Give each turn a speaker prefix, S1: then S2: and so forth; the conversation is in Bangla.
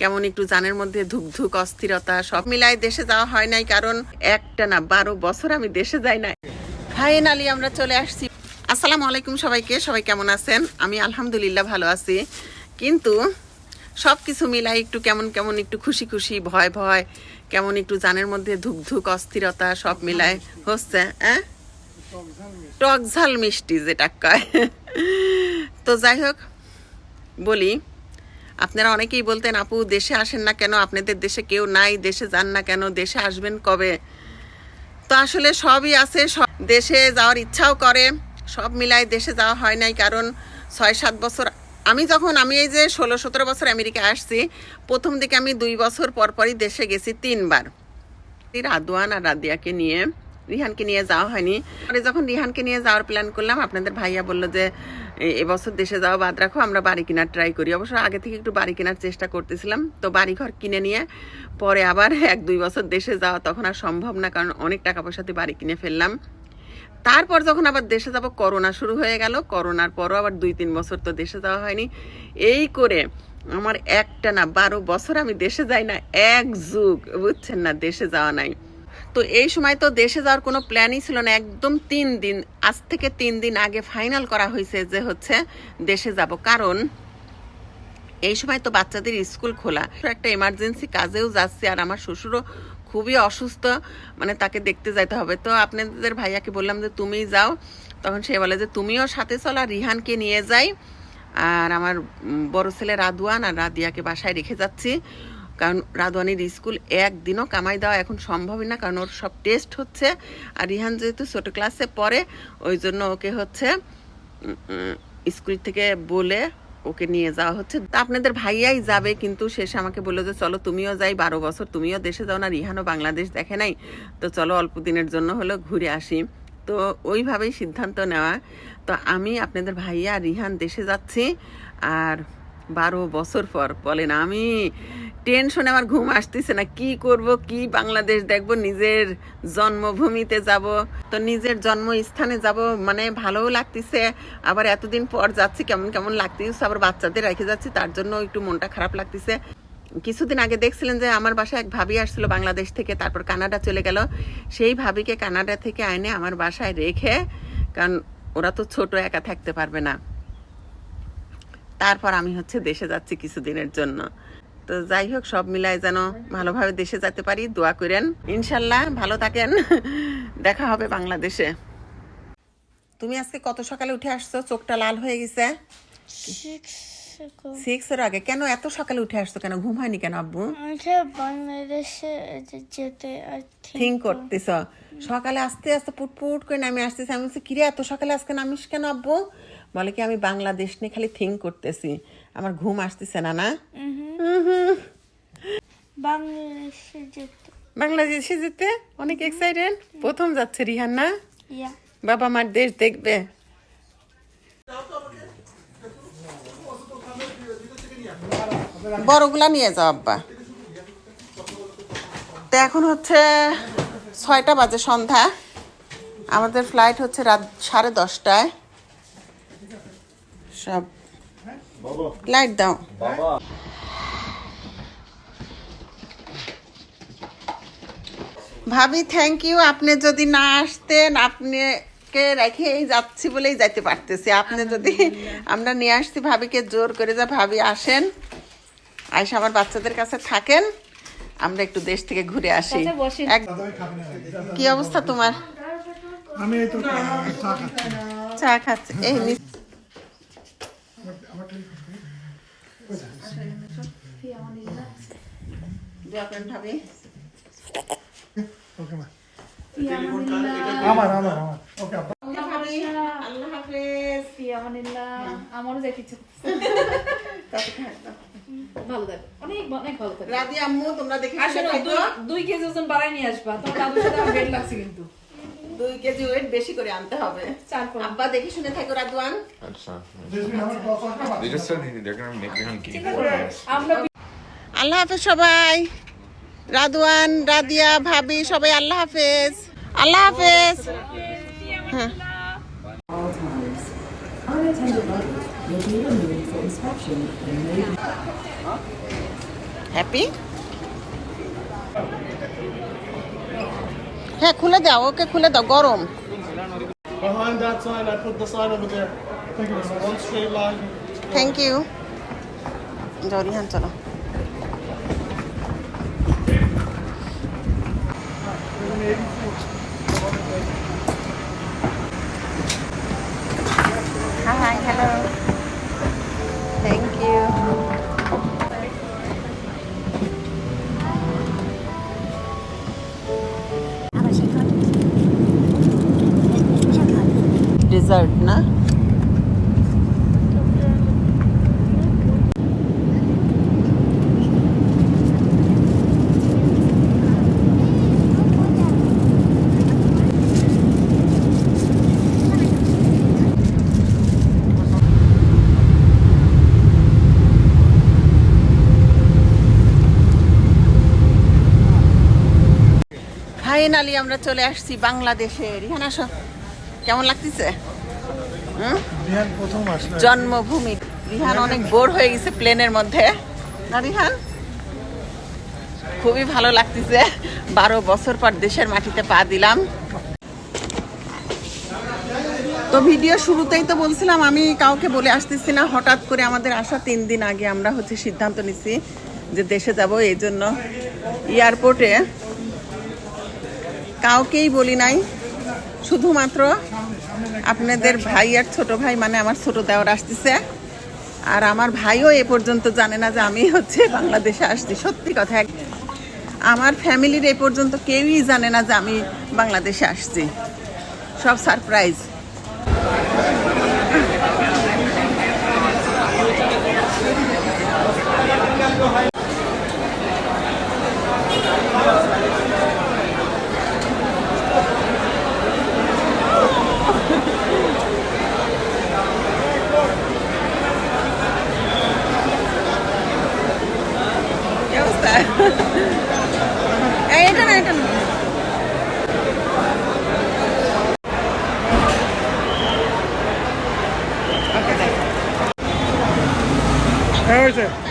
S1: কেমন একটু জানের মধ্যে ধুক ধুক অস্থিরতা, সব মিলাই দেশে যাওয়া হয় নাই, কারণ একটা না, বারো বছর আমি দেশে যাই নাই। ফাইনালি আমরা চলে আসছি। আসসালামু আলাইকুম সবাইকে, সবাই কেমন আছেন? আমি আলহামদুলিল্লাহ ভালো আছি। কিন্তু সব কিছু মিলাই একটু কেমন কেমন একটু খুশি খুশি, ভয় ভয়, কেমন একটু জানের মধ্যে ধুক ধুক অস্থিরতা, সব মিলাই হচ্ছে হ্যাঁ টক ঝাল মিষ্টি যেটা কয়। তো যাই হোক বলি, আপনারা অনেকেই বলতেন, আপু, দেশে আসেন না কেন? আপনাদের দেশে কেউ নাই, দেশে যান না কেন? দেশে আসবেন কবে? তো আসলে সবই আছে, সব দেশে যাওয়ার ইচ্ছাও করে, সব মিলায় দেশে যাওয়া হয় নাই। কারণ ছয়, সাত বছর, আমি যখন, আমি এই যে ষোলো, সতেরো বছর আমেরিকা আসছি, প্রথম দিকে আমি দুই বছর পর পরই দেশে গেছি তিনবার। রাদওয়ান আর রাদিয়াকে নিয়ে রিহানকে নিয়ে যাওয়া হয়নি। পরে যখন রিহানকে নিয়ে যাওয়ার প্ল্যান করলাম, আপনাদের ভাইয়া বলল যে এবছর দেশে যাওয়া বাদ রাখো, আমরা বাড়ি কেনার ট্রাই করি। অবশ্য আগে থেকে একটু বাড়ি কেনার চেষ্টা করতেছিলাম। তো বাড়ি ঘর কিনে নিয়ে পরে আবার এক দুই বছর দেশে যাওয়া তখন আর সম্ভব না, কারণ অনেক টাকা পয়সাতে বাড়ি কিনে ফেললাম। তারপর যখন আবার দেশে যাব, করোনা শুরু হয়ে গেল। করোনার পরও আবার দুই তিন বছর তো দেশে যাওয়া হয়নি। এই করে আমার একটা না বারো বছর আমি দেশে যাই না, এক যুগ, বুঝছেন না, দেশে যাওয়া নাই। তো এই সময় তো দেশে যাওয়ার কোনো প্ল্যানই ছিল না। একদম তিন দিন, আজ থেকে তিন দিন আগে ফাইনাল করা হয়েছে যে হচ্ছে দেশে যাব। কারণ এই সময় তো বাচ্চাদের স্কুল খোলা। একটা এমার্জেন্সি কাজেও যাচ্ছে আর আমার শ্বশুরও খুবই অসুস্থ মানে তাকে দেখতে যাইতে হবে। তো আপনাদের ভাইয়াকে বললাম যে তুমিই যাও। তখন সে বলে যে, তুমিও সাথে চলো আর রিহানকে নিয়ে যাই। আর আমার বড় ছেলে রাদওয়ান আর রাদিয়াকে বাসায় রেখে যাচ্ছি। কারণ রাদওয়ানের স্কুল একদিনও কামাই দেওয়া এখন সম্ভবই না, কারণ ওর সব টেস্ট হচ্ছে। আর রিহান যেহেতু ছোট ক্লাসে পড়ে, ওই জন্য ওকে হচ্ছে স্কুল থেকে বলে ওকে নিয়ে যাওয়া হচ্ছে। তা আপনাদের ভাইয়াই যাবে, কিন্তু শেষে আমাকে বলল যে, চলো তুমিও যাই, বারো বছর তুমিও দেশে যাও না, রিহানও বাংলাদেশ দেখে নাই। তো চলো অল্প দিনের জন্য হলো ঘুরে আসি। তো ওইভাবেই সিদ্ধান্ত নেওয়া। তো আমি আপনাদের ভাইয়া রিহান দেশে যাচ্ছি, আর বারো বছর পর বলেন, আমি টেনশনে আমার ঘুম আসতেছে না, কি করব, কি বাংলাদেশ দেখব, নিজের জন্মভূমিতে যাব, তো নিজের জন্মস্থানে যাব মানে ভালোও লাগতেছে, আবার এতদিন পর যাচ্ছি, কেমন কেমন লাগতেছে, আবার বাচ্চাদের রেখে যাচ্ছি, তার জন্য একটু মনটা খারাপ লাগতেছে। কিছুদিন আগে দেখছিলেন যে আমার বাসায় এক ভাবি আসছিল বাংলাদেশ থেকে, তারপর কানাডা চলে গেল। সেই ভাবিকে কানাডা থেকে আইনে আমার বাসায় রেখে, কারণ ওরা তো ছোট, একা থাকতে পারবে না। তারপর আমি হচ্ছে দেশে যাচ্ছি কিছুদিনের জন্য। তো যাই হোক সব মিলাই যেন ভালোভাবে দেশে যেতে পারি দোয়া করেন। ইনশাল্লাহ ভালো থাকেন। দেখা হবে বাংলাদেশে। তুমি আজকে কত সকালে উঠে আসছো? চোখটা লাল হয়ে গেছে? সিক্স এর আগে। কেন এত সকালে উঠে আসছো কেন? ঘুম হয়নি কেন আব্বু?
S2: আমাকে বাংলাদেশে যেতে
S1: থিঙ্ক করতেছ। সকালে আস্তে আস্তে পুটপুট করে নামে আসতেছে। আমি বলছি কিরে এত সকালে আজকে নামিস কেন আব্বু? বলে কি আমি বাংলাদেশ নিয়ে খালি থিঙ্ক করতেছি। আমার ঘুম আসতেছে না না হুম
S2: বাংলাদেশে যেতে।
S1: বাংলাদেশে যেতে? অনেক এক্সাইটেড প্রথম যাচ্ছে রিহান না? বাবা মার দেশ দেখবে। বড়গুলা নিয়ে যাও আব্বা। তো এখন হচ্ছে ছয়টা বাজে সন্ধ্যা। আমাদের ফ্লাইট হচ্ছে রাত সাড়ে দশটায়। সব। লাইট দাও। ভাবি থ্যাংক ইউ আপনি যদি না আসতেন আপনাকে রেখেই যাচ্ছি বলেই যাইতে পারতেছি। আপনি যদি আমরা নিয়ে আসছি ভাবিকে জোর করে যা ভাবি আসেন। আইসা আমার বাচ্চাদের কাছে থাকেন। আমরা একটু দেশ থেকে ঘুরে আসি। কি অবস্থা তোমার?
S3: আমি চা খাচ্ছি।
S1: চা খাচ্ছে। এই নি- দোয়া করেন ভাবি
S3: ওকে মা আমার আমার আমার ওকে
S1: আল্লাহ হাফেজ
S4: আমারও যাইতে ইচ্ছে ভালো থাকে অনেক অনেক ভালো থাকে
S1: রাধি আম্মু তোমরা দেখে
S4: আসলে দুই দুই কেজি ওজন বাড়াই নিয়ে আসবা তোমার দাদুর সাথে আমার বেড লাগছে কিন্তু।
S1: দুই কেজি ওয়েট বেশি করে আনতে হবে। আব্বা দেখে শুনে থাকো রাদওয়ান
S5: আচ্ছা।
S1: আল্লাহ হাফেজ সবাই। রাদওয়ান রাদিয়া ভাবি সবাই আল্লাহ হাফেজ। আল্লাহ হাফেজ। হ্যাঁ।
S6: All
S1: হ্যাঁ খুলে দাও ওকে খুলে দাও গরম
S3: Behind that sign, I put the sign over there. I think it was one straight line.
S1: Thank you জরিহান চলো Hi, Dessert, না? ফাইনালি আমরা চলে আসছি বাংলাদেশে রিহান কেমন লাগতেছে? জন্মভূমি। রিহান অনেক বোর হয়ে গেছে প্লেনের মধ্যে। না রিহান খুবই ভালো লাগতেছে। বারো বছর পর দেশের মাটিতে পা দিলাম। তো ভিডিও শুরুতেই তো বলছিলাম আমি কাউকে বলে আসতেছি না। হঠাৎ করে আমাদের আসা তিন দিন আগে আমরা হচ্ছে সিদ্ধান্ত নিছি যে দেশে যাব। এই জন্য এয়ারপোর্টে কাউকেই বলি নাই। শুধুমাত্র আপনাদের ভাই আর ছোট ভাই মানে আমার ছোট দেওয়ার আসতেছে। আর আমার ভাইও এ পর্যন্ত জানে না যে আমি হচ্ছে বাংলাদেশে আসছি। সত্যি কথা আমার ফ্যামিলির এ পর্যন্ত কেউই জানে না যে আমি বাংলাদেশে আসছি। সব সারপ্রাইজ কি অবস্থা এই, এটা না এটা না
S3: হ্যাঁ হয়েছে